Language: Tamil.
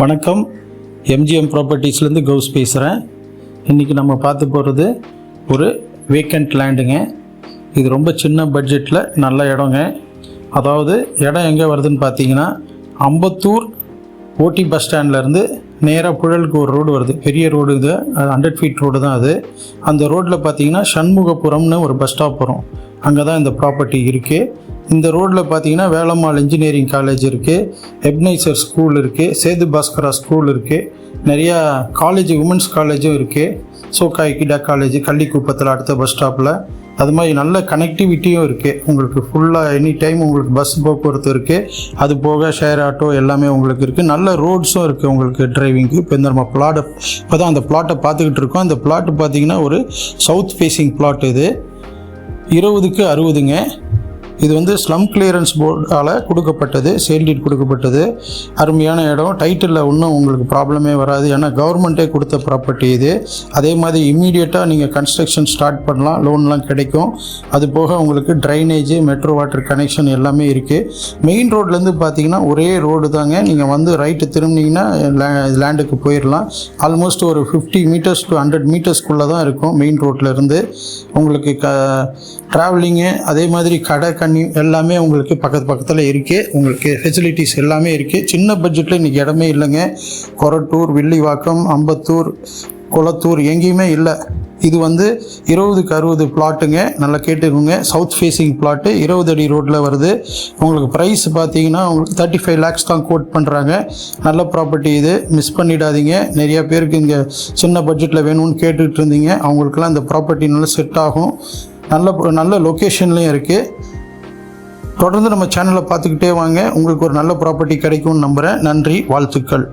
வணக்கம். எம்ஜிஎம் ப்ராப்பர்ட்டிஸ்லேருந்து கௌஸ் பேசுகிறேன் இன்றைக்கி நம்ம பார்த்து போகிறது ஒரு வேக்கண்ட் லேண்டுங்க இது ரொம்ப சின்ன பட்ஜெட்டில் நல்ல இடங்க. அதாவது இடம் எங்கே வருதுன்னு பார்த்தீங்கன்னா அம்பத்தூர் ஓடி பஸ் ஸ்டாண்ட்லேருந்து நேராக புழலுக்கு ஒரு ரோடு வருது. பெரிய ரோடு இது. அது ஹண்ட்ரட் ஃபீட் ரோடு தான் அது. அந்த ரோட்டில் பார்த்தீங்கன்னா சண்முகபுரம்னு ஒரு பஸ் ஸ்டாப் வரும். அங்கே தான் இந்த ப்ராப்பர்ட்டி இருக்குது இந்த ரோட்டில் பார்த்தீங்கன்னா வேலம்மாள் இன்ஜினியரிங் காலேஜ் இருக்குது எப்னைசர் ஸ்கூல் இருக்குது சேது பாஸ்கரா ஸ்கூல் இருக்குது நிறையா காலேஜ் உமன்ஸ் காலேஜும் இருக்குது சோக்காய் கிடா காலேஜ் கள்ளிக்குப்பத்தில் அடுத்த பஸ் ஸ்டாப்பில் அது மாதிரி நல்ல கனெக்டிவிட்டியும் இருக்குது உங்களுக்கு ஃபுல்லாக எனி டைம் உங்களுக்கு பஸ் போக்குவரத்து இருக்குது அது போக ஷேர் ஆட்டோ எல்லாமே உங்களுக்கு இருக்குது நல்ல ரோட்ஸும் இருக்குது உங்களுக்கு டிரைவிங்க்கு இப்போ இந்த நம்ம பிளாட்டை இப்போ தான் அந்த பிளாட்டை பார்த்துக்கிட்டு இருக்கோம். அந்த பிளாட்டு பார்த்தீங்கன்னா ஒரு சவுத் ஃபேஸிங் பிளாட் இது. இருபதுக்கு அறுபதுங்க. இது வந்து ஸ்லம் கிளியரன்ஸ் போர்டால் கொடுக்கப்பட்டது சேல் டீட் கொடுக்கப்பட்டது. அருமையான இடம். டைட்டிலில் ஒன்றும் உங்களுக்கு ப்ராப்ளமே வராது. ஏன்னா கவர்மெண்ட்டே கொடுத்த ப்ராப்பர்ட்டி இது. அதே மாதிரி இம்மீடியட்டாக நீங்கள் கன்ஸ்ட்ரக்ஷன் ஸ்டார்ட் பண்ணலாம். லோன்லாம் கிடைக்கும். அது போக உங்களுக்கு ட்ரைனேஜ் மெட்ரோ வாட்டர் கனெக்ஷன் எல்லாமே இருக்குது மெயின் ரோட்லேருந்து பார்த்தீங்கன்னா ஒரே ரோடு தாங்க. நீங்கள் வந்து ரைட்டு திரும்பினீங்கன்னா லேண்டுக்கு போயிடலாம் ஆல்மோஸ்ட் ஒரு ஃபிஃப்டி மீட்டர்ஸ் டு ஹண்ட்ரட் மீட்டர்ஸ்க்குள்ளே தான் இருக்கும் மெயின் ரோட்டில் இருந்து. உங்களுக்கு க ட்ராவலிங்கு அதே மாதிரி கடை கண்ணி எல்லாமே உங்களுக்கு பக்கத்து பக்கத்தில் இருக்குது உங்களுக்கு ஃபெசிலிட்டிஸ் எல்லாமே இருக்குது சின்ன பட்ஜெட்டில் இன்றைக்கி இடமே இல்லைங்க. கொரட்டூர் வில்லிவாக்கம் அம்பத்தூர் குளத்தூர் எங்கேயுமே இல்லை. இது வந்து இருபதுக்கு அறுபது பிளாட்டுங்க நல்லா கேட்டுக்கோங்க. சவுத் ஃபேஸிங் பிளாட்டு இருபது அடி ரோட்டில் வருது. உங்களுக்கு ப்ரைஸ் பார்த்தீங்கன்னா உங்களுக்கு தேர்ட்டி ஃபைவ் லேக்ஸ் தான் கோட் பண்ணுறாங்க நல்ல ப்ராப்பர்ட்டி இது. மிஸ் பண்ணிடாதீங்க. நிறையா பேருக்கு இங்கே சின்ன பட்ஜெட்டில் வேணும்னு கேட்டுக்கிட்டு இருந்தீங்க. அவங்களுக்குலாம் இந்த ப்ராப்பர்ட்டி நல்லா செட் ஆகும். நல்ல நல்ல லொக்கேஷன்லேயும் இருக்குது தொடர்ந்து நம்ம சேனலை பார்த்துக்கிட்டே வாங்க. உங்களுக்கு ஒரு நல்ல ப்ராப்பர்ட்டி கிடைக்கும்னு நம்புகிறேன் நன்றி வாழ்த்துக்கள்.